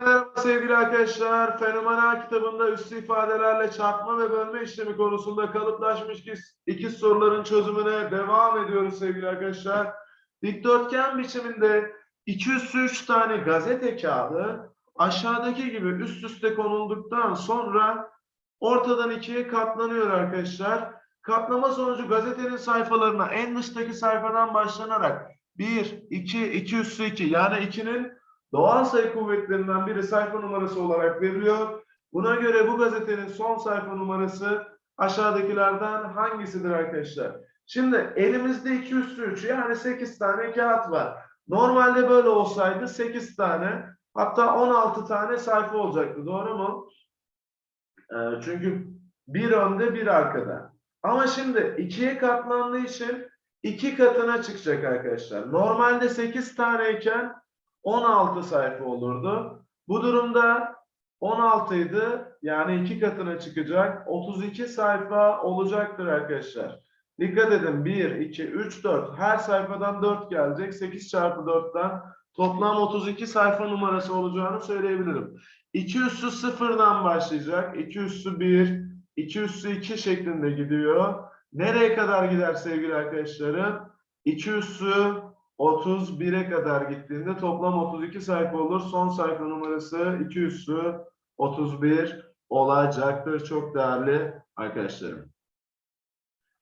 Merhaba sevgili arkadaşlar. Fenomenal kitabında üstü ifadelerle çarpma ve bölme işlemi konusunda kalıplaşmış ikiz soruların çözümüne devam ediyoruz sevgili arkadaşlar. Dikdörtgen biçiminde 203 tane gazete kağıdı aşağıdaki gibi üst üste konulduktan sonra ortadan ikiye katlanıyor arkadaşlar. Katlama sonucu gazetenin sayfalarına en dıştaki sayfadan başlanarak 1, 2, 2 üssü 2 yani 2'nin Doğal sayı kuvvetlerinden biri sayfa numarası olarak veriliyor. Buna göre bu gazetenin son sayfa numarası aşağıdakilerden hangisidir arkadaşlar? Şimdi elimizde 2 üstü 3 yani 8 tane kağıt var. Normalde böyle olsaydı 8 tane hatta 16 tane sayfa olacaktı. Doğru mu? Ee, çünkü bir önde bir arkada. Ama şimdi ikiye katlandığı için iki katına çıkacak arkadaşlar. Normalde 8 taneyken 16 sayfa olurdu. Bu durumda 16 idi. Yani iki katına çıkacak. 32 sayfa olacaktır arkadaşlar. Dikkat edin. 1, 2, 3, 4. Her sayfadan 4 gelecek. 8 çarpı 4'ten toplam 32 sayfa numarası olacağını söyleyebilirim. 2 üssü sıfırdan başlayacak. 2 üssü 1, 2 üssü 2 şeklinde gidiyor. Nereye kadar gider sevgili arkadaşlarım? 2 üssü 31'e kadar gittiğinde toplam 32 sayfa olur. Son sayfa numarası 2 üssü 31 olacaktır. Çok değerli arkadaşlarım.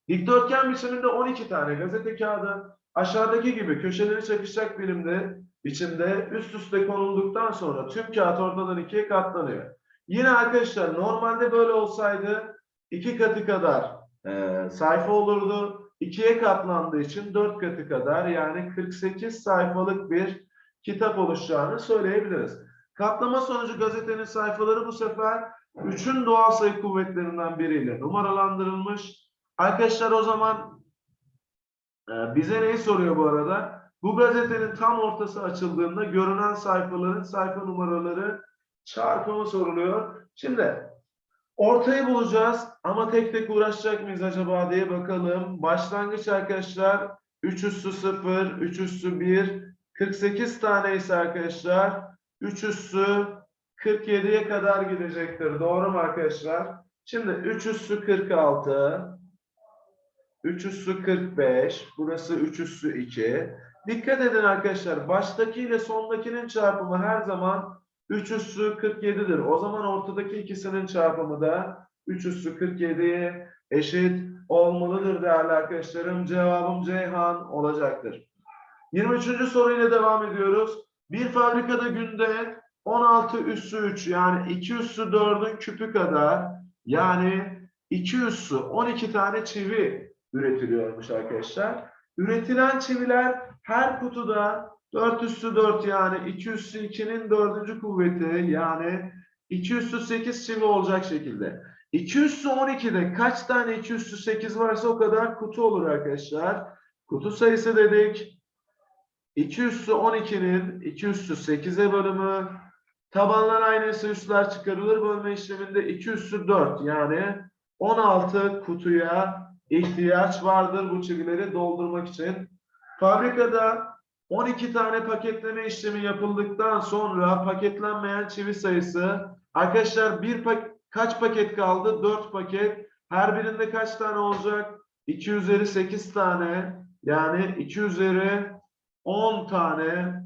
Dikdörtgen biçiminde 12 tane gazete kağıdı aşağıdaki gibi köşeleri çakışacak birimde biçimde üst üste konulduktan sonra tüm kağıt ortadan ikiye katlanıyor. Yine arkadaşlar normalde böyle olsaydı iki katı kadar e, sayfa olurdu. İkiye katlandığı için dört katı kadar yani 48 sayfalık bir kitap oluşacağını söyleyebiliriz. Katlama sonucu gazetenin sayfaları bu sefer üçün doğal sayı kuvvetlerinden biriyle numaralandırılmış. Arkadaşlar o zaman e, bize neyi soruyor bu arada? Bu gazetenin tam ortası açıldığında görünen sayfaların sayfa numaraları çarpımı soruluyor. Şimdi Ortayı bulacağız ama tek tek uğraşacak mıyız acaba diye bakalım. Başlangıç arkadaşlar 3 üssü 0, 3 üssü 1, 48 tane ise arkadaşlar 3 üssü 47'ye kadar gidecektir. Doğru mu arkadaşlar? Şimdi 3 üssü 46, 3 üssü 45, burası 3 üssü 2. Dikkat edin arkadaşlar baştaki ile sondakinin çarpımı her zaman 3 üssü 47'dir. O zaman ortadaki ikisinin çarpımı da 3 üssü 47'ye eşit olmalıdır değerli arkadaşlarım. Cevabım Ceyhan olacaktır. 23. soruyla devam ediyoruz. Bir fabrikada günde 16 üssü 3 yani 2 üssü 4'ün küpü kadar yani 2 üssü 12 tane çivi üretiliyormuş arkadaşlar. Üretilen çiviler her kutuda 4 üssü 4 yani 2 üssü 2'nin dördüncü kuvveti yani 2 üssü 8 çivi olacak şekilde. 2 üssü 12'de kaç tane 2 üssü 8 varsa o kadar kutu olur arkadaşlar. Kutu sayısı dedik. 2 üssü 12'nin 2 üssü 8'e bölümü. Tabanlar aynısı üsler çıkarılır. Bölme işleminde 2 üssü 4 yani 16 kutuya ihtiyaç vardır bu çivileri doldurmak için. Fabrikada 12 tane paketleme işlemi yapıldıktan sonra paketlenmeyen çivi sayısı arkadaşlar bir pak kaç paket kaldı? 4 paket. Her birinde kaç tane olacak? 2 üzeri 8 tane yani 2 üzeri 10 tane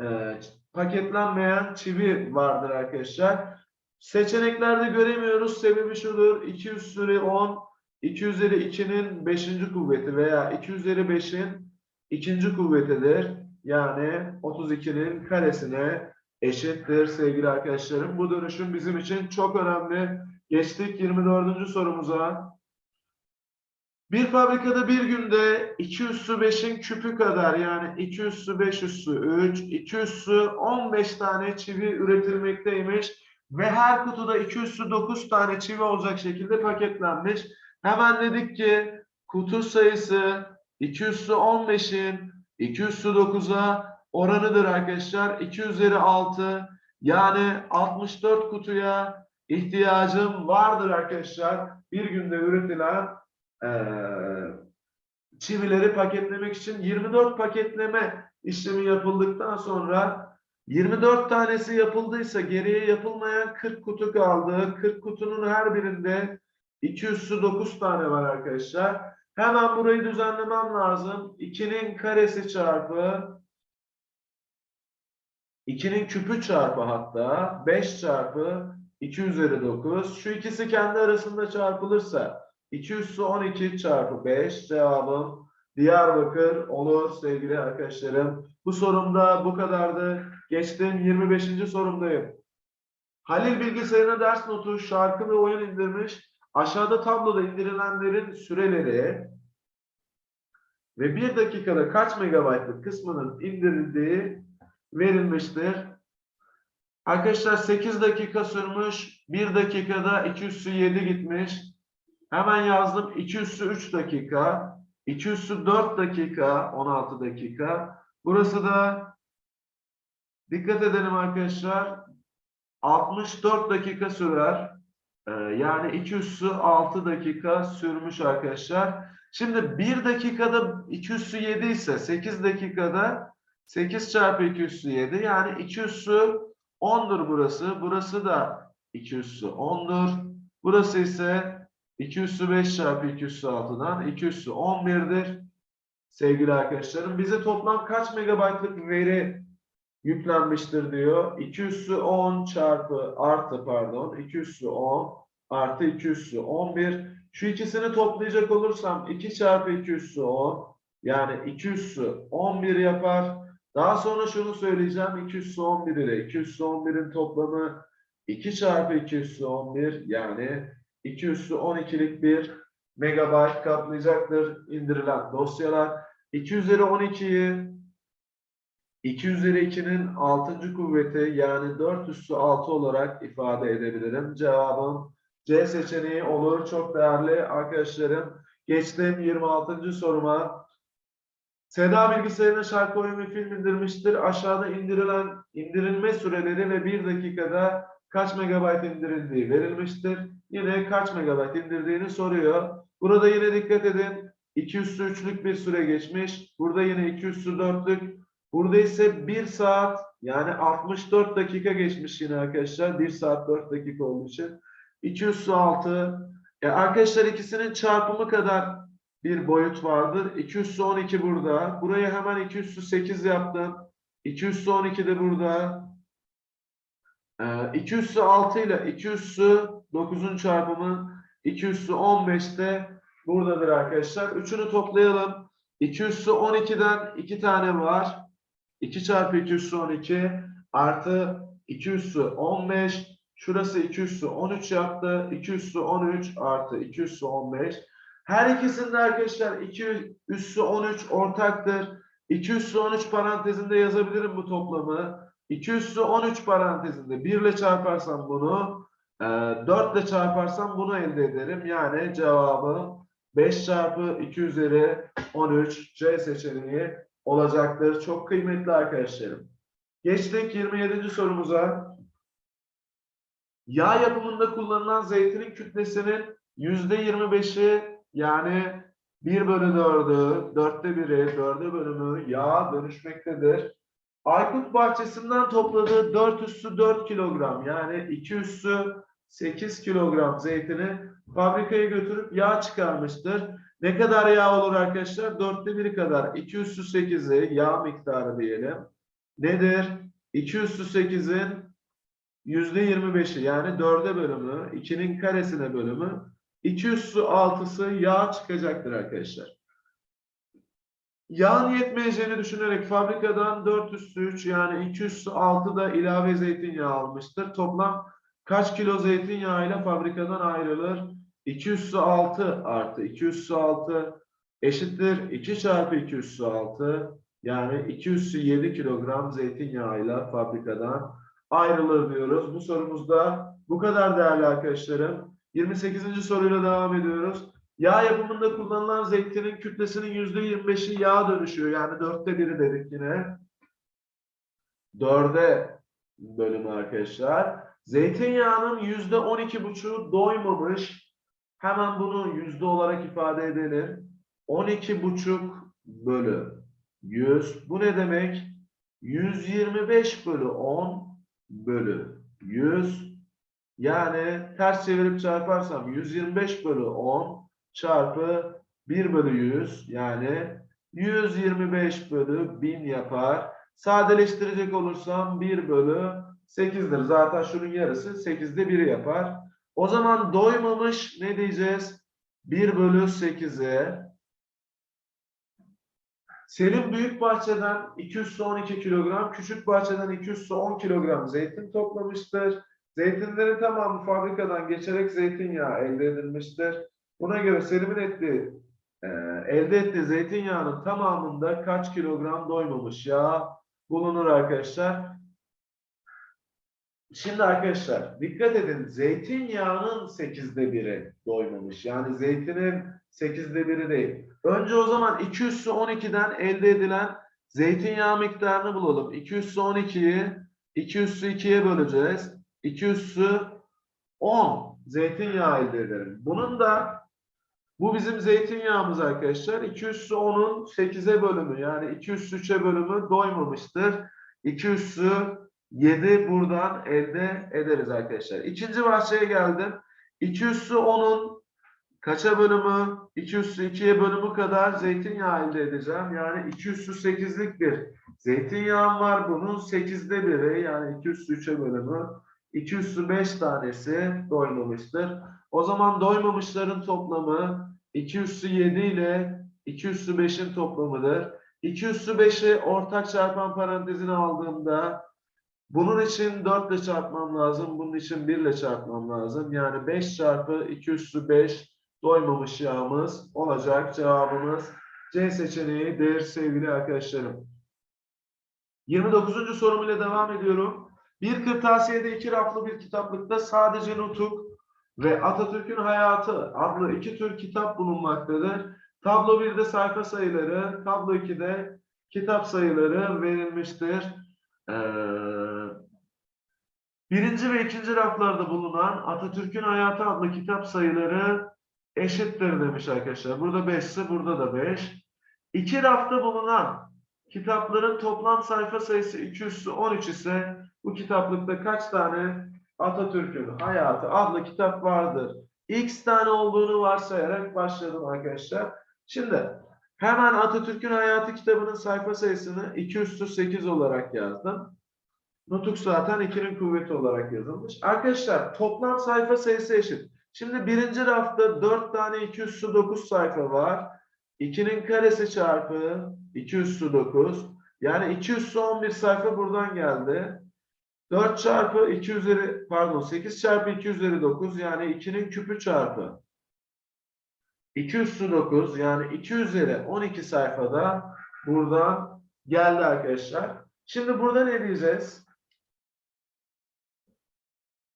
e, paketlenmeyen çivi vardır arkadaşlar. Seçeneklerde göremiyoruz. Sebebi şudur. 2 üzeri 10 2 üzeri 2'nin 5. kuvveti veya 2 üzeri 5'in ikinci kuvvetidir. Yani 32'nin karesine eşittir sevgili arkadaşlarım. Bu dönüşüm bizim için çok önemli. Geçtik 24. sorumuza. Bir fabrikada bir günde 2 üssü 5'in küpü kadar yani 2 üssü 5 üssü 3, 2 üssü 15 tane çivi üretilmekteymiş ve her kutuda 2 üssü 9 tane çivi olacak şekilde paketlenmiş. Hemen dedik ki kutu sayısı 2 üssü 15'in 2 üssü 9'a oranıdır arkadaşlar. 2 üzeri 6 yani 64 kutuya ihtiyacım vardır arkadaşlar. Bir günde üretilen eee, çivileri paketlemek için 24 paketleme işlemi yapıldıktan sonra 24 tanesi yapıldıysa geriye yapılmayan 40 kutu kaldı. 40 kutunun her birinde 2 üssü 9 tane var arkadaşlar. Hemen burayı düzenlemem lazım. 2'nin karesi çarpı 2'nin küpü çarpı hatta 5 çarpı 2 üzeri 9. Şu ikisi kendi arasında çarpılırsa 2 üssü 12 çarpı 5 cevabım Diyarbakır olur sevgili arkadaşlarım. Bu sorumda bu kadardı. Geçtim 25. sorumdayım. Halil bilgisayarına ders notu, şarkı ve oyun indirmiş. Aşağıda tabloda indirilenlerin süreleri ve bir dakikada kaç megabaytlık kısmının indirildiği verilmiştir. Arkadaşlar 8 dakika sürmüş. 1 dakikada 2 üssü 7 gitmiş. Hemen yazdım. 2 üssü 3 dakika. 2 üssü 4 dakika. 16 dakika. Burası da dikkat edelim arkadaşlar. 64 dakika sürer. Ee, yani 2 üssü 6 dakika sürmüş arkadaşlar. Şimdi 1 dakikada 2 üssü 7 ise 8 dakikada 8 çarpı 2 üssü 7 yani 2 üssü 10'dur burası. Burası da 2 üssü 10'dur. Burası ise 2 üssü 5 çarpı 2 üssü 6'dan 2 üssü 11'dir. Sevgili arkadaşlarım bize toplam kaç megabaytlık veri yüklenmiştir diyor. 2 üssü 10 çarpı artı pardon 2 üssü 10 artı 2 üssü 11. Şu ikisini toplayacak olursam 2 çarpı 2 üssü 10 yani 2 üssü 11 yapar. Daha sonra şunu söyleyeceğim. 2 üssü 11 ile 2 üssü 11'in toplamı 2 çarpı 2 üssü 11 yani 2 üssü 12'lik bir megabayt kaplayacaktır indirilen dosyalar. 2 üzeri 12'yi 2 üzeri 2'nin 6. kuvveti yani 4 üssü 6 olarak ifade edebilirim. Cevabım C seçeneği olur. Çok değerli arkadaşlarım. Geçtim 26. soruma. Seda bilgisayarına şarkı oyun ve film indirmiştir. Aşağıda indirilen indirilme süreleri ve 1 dakikada kaç megabayt indirildiği verilmiştir. Yine kaç megabayt indirdiğini soruyor. Burada yine dikkat edin. 2 üssü 3'lük bir süre geçmiş. Burada yine 2 üssü 4'lük. Burada ise 1 saat yani 64 dakika geçmiş yine arkadaşlar. 1 saat 4 dakika olduğu için. 2 üssü 6. E arkadaşlar ikisinin çarpımı kadar bir boyut vardır. 2 üssü 12 burada. Buraya hemen 2 üssü 8 yaptım. 2 üssü 12 de burada. Ee, 2 üssü 6 ile 2 üssü 9'un çarpımı 2 üssü 15 de buradadır arkadaşlar. Üçünü toplayalım. 2 üssü 12'den 2 tane var. 2 çarpı 2 üssü 12 artı 2 üssü 15. Şurası 2 üssü 13 yaptı. 2 üssü 13 artı 2 üssü 15. Her ikisinde arkadaşlar 2 üssü 13 ortaktır. 2 üssü 13 parantezinde yazabilirim bu toplamı. 2 üssü 13 parantezinde 1 ile çarparsam bunu, e, 4 ile çarparsam bunu elde ederim. Yani cevabım 5 çarpı 2 üzeri 13 C seçeneği olacaktır. Çok kıymetli arkadaşlarım. Geçtik 27. sorumuza. Yağ yapımında kullanılan zeytinin kütlesinin %25'i yani 1 bölü 4'ü, 4'te 1'i, 4'e bölümü yağ dönüşmektedir. Aykut bahçesinden topladığı 4 üssü 4 kilogram yani 2 üssü 8 kilogram zeytini fabrikaya götürüp yağ çıkarmıştır. Ne kadar yağ olur arkadaşlar? 4'te 1'i kadar. 2 üssü 8'i yağ miktarı diyelim. Nedir? 2 üssü 8'in %25'i yani 4'e bölümü, 2'nin karesine bölümü 2 üssü 6'sı yağ çıkacaktır arkadaşlar. Yağın yetmeyeceğini düşünerek fabrikadan 4 üssü 3 yani 2 üssü 6 da ilave zeytinyağı almıştır. Toplam kaç kilo zeytinyağıyla fabrikadan ayrılır? 2 üssü 6 artı 2 üssü 6 eşittir 2 çarpı 2 üssü 6 yani 2 üssü 7 kilogram zeytinyağıyla fabrikadan ayrılır diyoruz. Bu sorumuzda bu kadar değerli arkadaşlarım. 28. soruyla devam ediyoruz. Yağ yapımında kullanılan zeytinin kütlesinin %25'i yağ dönüşüyor. Yani dörtte biri dedik yine. Dörde bölümü arkadaşlar. Zeytinyağının yüzde on iki buçuğu doymamış. Hemen bunu yüzde olarak ifade edelim. 12 buçuk bölü 100. Bu ne demek? 125 bölü 10 bölü 100 yani ters çevirip çarparsam 125 bölü 10 çarpı 1 bölü 100 yani 125 bölü 1000 yapar. Sadeleştirecek olursam 1 bölü 8'dir. Zaten şunun yarısı 8'de 1'i yapar. O zaman doymamış ne diyeceğiz? 1 bölü 8'e Selim büyük bahçeden 212 kilogram, küçük bahçeden 210 kilogram zeytin toplamıştır. Zeytinlerin tamamı fabrikadan geçerek zeytinyağı elde edilmiştir. Buna göre Selim'in ettiği, e, elde ettiği zeytinyağının tamamında kaç kilogram doymamış yağ bulunur arkadaşlar? Şimdi arkadaşlar dikkat edin zeytinyağının 8'de biri doymamış. Yani zeytinin 8'de biri değil. Önce o zaman 2 üssü 12'den elde edilen zeytinyağı miktarını bulalım. 2 üssü 12'yi 2 üssü 2'ye böleceğiz. 2 üssü 10 zeytinyağı elde ederim. Bunun da bu bizim zeytinyağımız arkadaşlar. 2 üssü 10'un 8'e bölümü yani 2 üssü 3'e bölümü doymamıştır. 2 üssü 7 buradan elde ederiz arkadaşlar. İkinci bahçeye geldim. 2 üssü 10'un kaça bölümü? 2 üssü 2'ye bölümü kadar zeytinyağı elde edeceğim. Yani 2 üssü 8'lik bir zeytinyağım var. Bunun 8'de biri yani 2 üssü 3'e bölümü. 2 üssü 5 tanesi doymamıştır. O zaman doymamışların toplamı 2 üssü 7 ile 2 üssü 5'in toplamıdır. 2 üssü 5'i ortak çarpan parantezine aldığımda bunun için 4 ile çarpmam lazım. Bunun için 1 ile çarpmam lazım. Yani 5 çarpı 2 üssü 5 doymamış yağımız olacak. Cevabımız C seçeneğidir sevgili arkadaşlarım. 29. sorum ile devam ediyorum. Bir kırtasiyede iki raflı bir kitaplıkta sadece Nutuk ve Atatürk'ün Hayatı adlı iki tür kitap bulunmaktadır. Tablo 1'de sayfa sayıları, tablo 2'de kitap sayıları verilmiştir. Ee, birinci ve ikinci raflarda bulunan Atatürk'ün Hayatı adlı kitap sayıları eşittir demiş arkadaşlar. Burada 5 ise burada da 5. İki rafta bulunan kitapların toplam sayfa sayısı 213 ise bu kitaplıkta kaç tane Atatürk'ün Hayatı adlı kitap vardır? X tane olduğunu varsayarak başladım arkadaşlar. Şimdi hemen Atatürk'ün Hayatı kitabının sayfa sayısını 2 üstü 8 olarak yazdım. Nutuk zaten 2'nin kuvveti olarak yazılmış. Arkadaşlar toplam sayfa sayısı eşit. Şimdi birinci rafta 4 tane 2 üstü 9 sayfa var. 2'nin karesi çarpı 2 üstü 9. Yani 2 üstü 11 sayfa buradan geldi. 4 çarpı 2 üzeri pardon 8 çarpı 2 üzeri 9 yani 2'nin küpü çarpı 2 üstü 9 yani 2 üzeri 12 sayfada buradan geldi arkadaşlar. Şimdi burada ne diyeceğiz?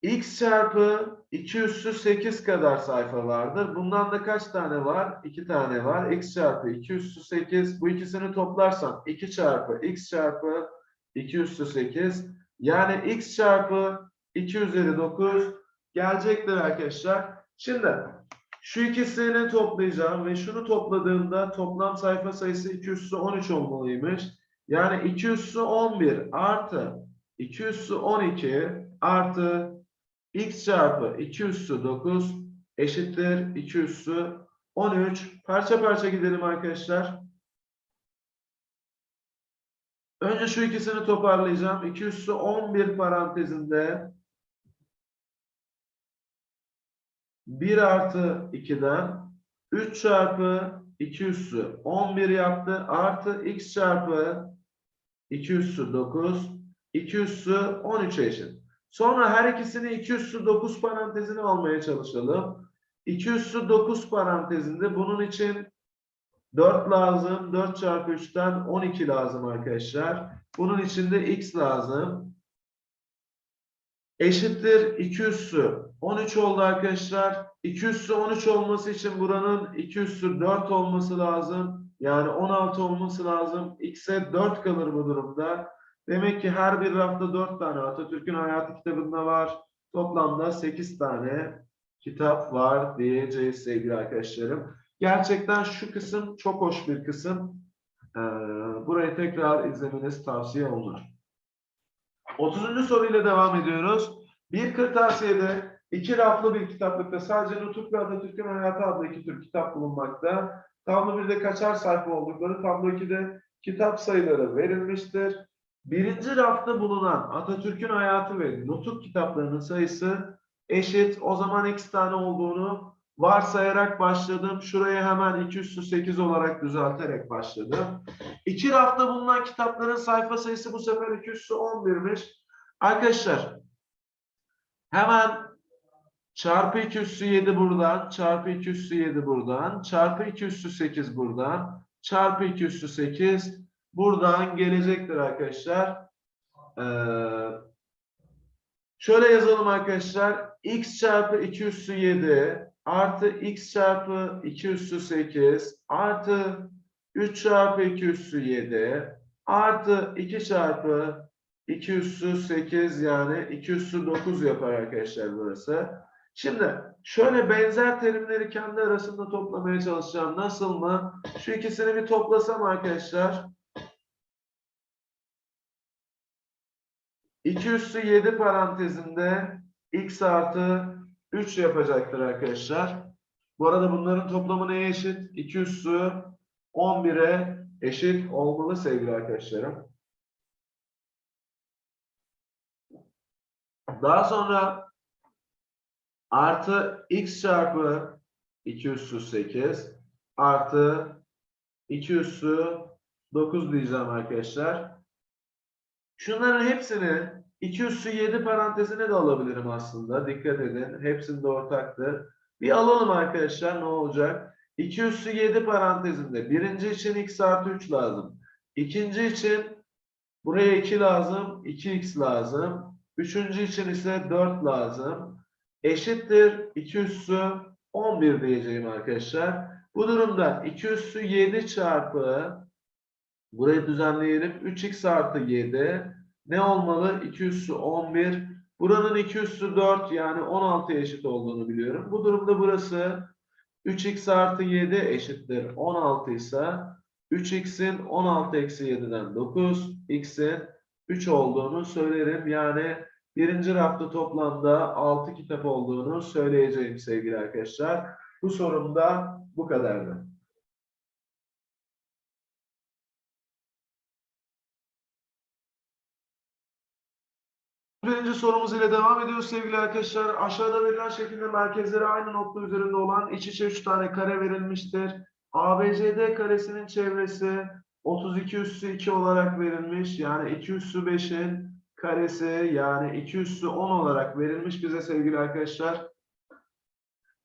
X çarpı 2 üssü 8 kadar sayfa vardır. Bundan da kaç tane var? 2 tane var. X çarpı 2 üssü 8. Bu ikisini toplarsam 2 çarpı X çarpı 2 üssü 8. Yani X çarpı 2 üzeri 9 gelecektir arkadaşlar. Şimdi şu ikisini toplayacağım ve şunu topladığımda toplam sayfa sayısı 2 üssü 13 olmalıymış. Yani 2 üssü 11 artı 2 üssü 12 artı x çarpı 2 üssü 9 eşittir 2 üssü 13. Parça parça gidelim arkadaşlar. Önce şu ikisini toparlayacağım. 2 üssü 11 parantezinde 1 artı 2'den 3 çarpı 2 üssü 11 yaptı. Artı x çarpı 2 üssü 9 2 üssü 13 eşit. Sonra her ikisini 2 üssü 9 parantezine almaya çalışalım. 2 üssü 9 parantezinde bunun için 4 lazım. 4 çarpı 3'ten 12 lazım arkadaşlar. Bunun için de x lazım. Eşittir 2 üssü 13 oldu arkadaşlar. 2 üssü 13 olması için buranın 2 üssü 4 olması lazım. Yani 16 olması lazım. X'e 4 kalır bu durumda. Demek ki her bir rafta 4 tane Atatürk'ün hayatı kitabında var. Toplamda 8 tane kitap var diyeceğiz sevgili arkadaşlarım. Gerçekten şu kısım çok hoş bir kısım. Ee, burayı tekrar izlemeniz tavsiye olunur. 30. soruyla devam ediyoruz. Bir kırtasiyede iki raflı bir kitaplıkta sadece Nutuk ve Atatürk'ün Hayatı adlı iki tür kitap bulunmakta. Tablo 1'de kaçar sayfa oldukları, tablo 2'de kitap sayıları verilmiştir. Birinci rafta bulunan Atatürk'ün Hayatı ve Nutuk kitaplarının sayısı eşit. O zaman x tane olduğunu varsayarak başladım. Şuraya hemen 2 üssü 8 olarak düzelterek başladım. İki rafta bulunan kitapların sayfa sayısı bu sefer 2 üssü 11'miş. Arkadaşlar hemen çarpı 2 üssü 7 buradan, çarpı 2 üssü 7 buradan, çarpı 2 üssü 8 buradan, çarpı 2 üssü 8 buradan gelecektir arkadaşlar. Ee, şöyle yazalım arkadaşlar. x çarpı 2 üssü 7 artı x çarpı 2 üssü 8 artı 3 çarpı 2 üssü 7 artı 2 çarpı 2 üssü 8 yani 2 üssü 9 yapar arkadaşlar burası. Şimdi şöyle benzer terimleri kendi arasında toplamaya çalışacağım. Nasıl mı? Şu ikisini bir toplasam arkadaşlar. 2 üssü 7 parantezinde x artı 3 yapacaktır arkadaşlar. Bu arada bunların toplamı neye eşit? 2 üssü 11'e eşit olmalı sevgili arkadaşlarım. Daha sonra artı x çarpı 2 üssü 8 artı 2 üssü 9 diyeceğim arkadaşlar. Şunların hepsini 2 üssü 7 parantezine de alabilirim aslında. Dikkat edin. Hepsinde ortaktır. Bir alalım arkadaşlar ne olacak? 2 üssü 7 parantezinde birinci için x artı 3 lazım. İkinci için buraya 2 lazım. 2x lazım. Üçüncü için ise 4 lazım. Eşittir 2 üssü 11 diyeceğim arkadaşlar. Bu durumda 2 üssü 7 çarpı burayı düzenleyelim. 3x artı 7 ne olmalı? 2 üssü 11. Buranın 2 üssü 4 yani 16'ya eşit olduğunu biliyorum. Bu durumda burası 3x artı 7 eşittir 16 ise 3x'in 16 eksi 7'den 9, x'in 3 olduğunu söylerim. Yani birinci rafta toplamda 6 kitap olduğunu söyleyeceğim sevgili arkadaşlar. Bu sorumda bu kadardı. Birinci sorumuz ile devam ediyoruz sevgili arkadaşlar. Aşağıda verilen şekilde merkezleri aynı nokta üzerinde olan iç içe 3 tane kare verilmiştir. ABCD karesinin çevresi 32 üssü 2 olarak verilmiş. Yani 2 üssü 5'in karesi yani 2 üssü 10 olarak verilmiş bize sevgili arkadaşlar.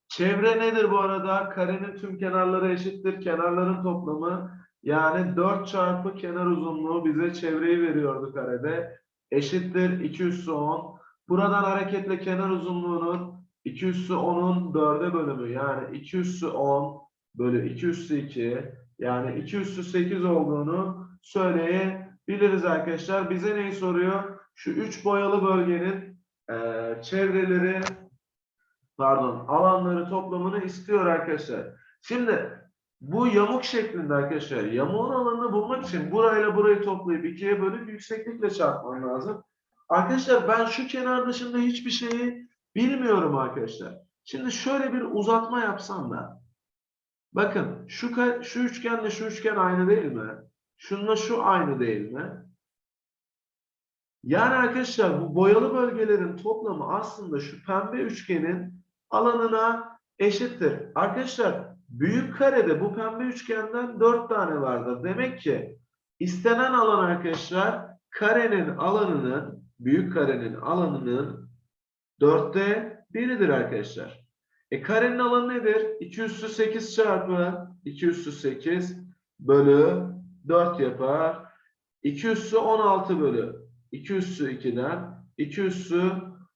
Çevre nedir bu arada? Karenin tüm kenarları eşittir. Kenarların toplamı yani 4 çarpı kenar uzunluğu bize çevreyi veriyordu karede eşittir 2 üssü 10. Buradan hareketle kenar uzunluğunun 2 üssü 10'un 4'e bölümü yani 2 üssü 10 bölü 2 üssü 2 yani 2 üssü 8 olduğunu söyleyebiliriz arkadaşlar. Bize neyi soruyor? Şu 3 boyalı bölgenin eee, çevreleri pardon alanları toplamını istiyor arkadaşlar. Şimdi bu yamuk şeklinde arkadaşlar. Yamuğun alanını bulmak için burayla burayı toplayıp ikiye bölüp yükseklikle çarpmam lazım. Arkadaşlar ben şu kenar dışında hiçbir şeyi bilmiyorum arkadaşlar. Şimdi şöyle bir uzatma yapsam da. Bakın şu, şu üçgenle şu üçgen aynı değil mi? Şununla şu aynı değil mi? Yani arkadaşlar bu boyalı bölgelerin toplamı aslında şu pembe üçgenin alanına eşittir. Arkadaşlar Büyük karede bu pembe üçgenden 4 tane vardır. Demek ki istenen alan arkadaşlar karenin alanının büyük karenin alanının 4'te biridir arkadaşlar. E karenin alanı nedir? 2 üssü 8 çarpı 2 üssü 8 bölü 4 yapar. 2 üssü 16 bölü 2 üssü 2'den 2 üssü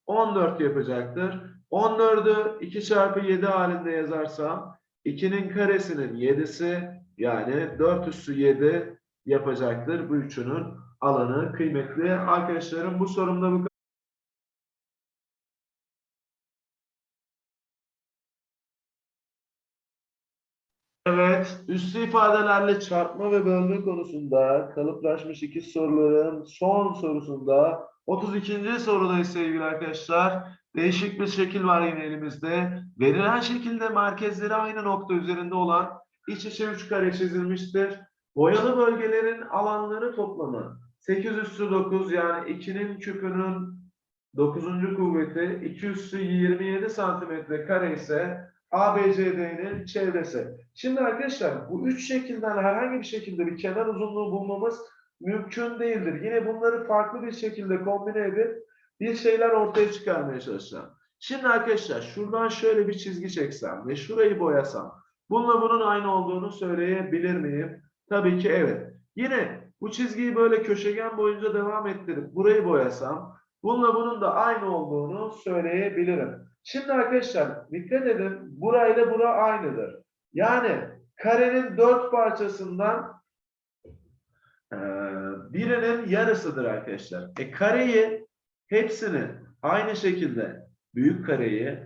14 yapacaktır. 14'ü 2 çarpı 7 halinde yazarsam 2'nin karesinin 7'si yani 4 üssü 7 yapacaktır. Bu üçünün alanı kıymetli. Arkadaşlarım bu sorumda bu Evet. Üslü ifadelerle çarpma ve bölme konusunda kalıplaşmış iki soruların son sorusunda 32. sorudayız sevgili arkadaşlar. Değişik bir şekil var yine elimizde. Verilen şekilde merkezleri aynı nokta üzerinde olan iç içe üç kare çizilmiştir. Boyalı bölgelerin alanları toplamı 8 üssü 9 yani 2'nin küpünün 9. kuvveti 2 üssü 27 santimetre kare ise ABCD'nin çevresi. Şimdi arkadaşlar bu üç şekilden herhangi bir şekilde bir kenar uzunluğu bulmamız mümkün değildir. Yine bunları farklı bir şekilde kombine edip bir şeyler ortaya çıkarmaya çalışacağım. Şimdi arkadaşlar şuradan şöyle bir çizgi çeksem ve şurayı boyasam bununla bunun aynı olduğunu söyleyebilir miyim? Tabii ki evet. Yine bu çizgiyi böyle köşegen boyunca devam ettirip burayı boyasam bununla bunun da aynı olduğunu söyleyebilirim. Şimdi arkadaşlar dikkat edin burayla bura aynıdır. Yani karenin dört parçasından eee, birinin yarısıdır arkadaşlar. E kareyi hepsini aynı şekilde büyük kareyi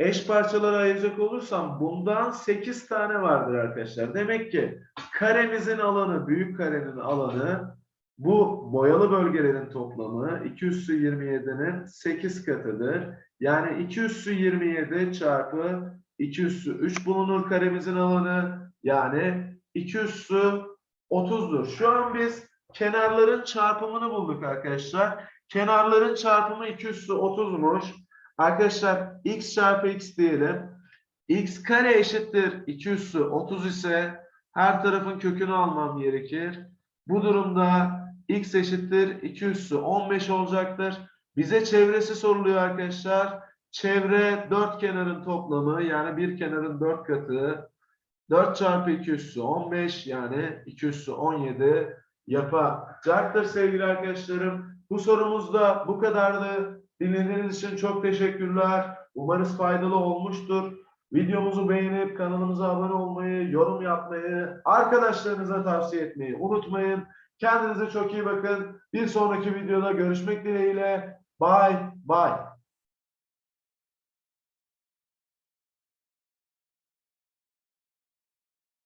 eş parçalara ayıracak olursam bundan 8 tane vardır arkadaşlar. Demek ki karemizin alanı büyük karenin alanı bu boyalı bölgelerin toplamı 2 üssü 27'nin 8 katıdır. Yani 2 üssü 27 çarpı 2 üssü 3 bulunur karemizin alanı. Yani 2 üssü 30'dur. Şu an biz kenarların çarpımını bulduk arkadaşlar. Kenarların çarpımı 2 üssü 30'muş. Arkadaşlar x çarpı x diyelim. x kare eşittir 2 üssü 30 ise her tarafın kökünü almam gerekir. Bu durumda x eşittir 2 üssü 15 olacaktır. Bize çevresi soruluyor arkadaşlar. Çevre dört kenarın toplamı yani bir kenarın dört katı. 4 çarpı 2 üssü 15 yani 2 üssü 17 yapacaktır sevgili arkadaşlarım. Bu sorumuz da bu kadardı. Dinlediğiniz için çok teşekkürler. Umarız faydalı olmuştur. Videomuzu beğenip kanalımıza abone olmayı, yorum yapmayı, arkadaşlarınıza tavsiye etmeyi unutmayın. Kendinize çok iyi bakın. Bir sonraki videoda görüşmek dileğiyle. Bye bye.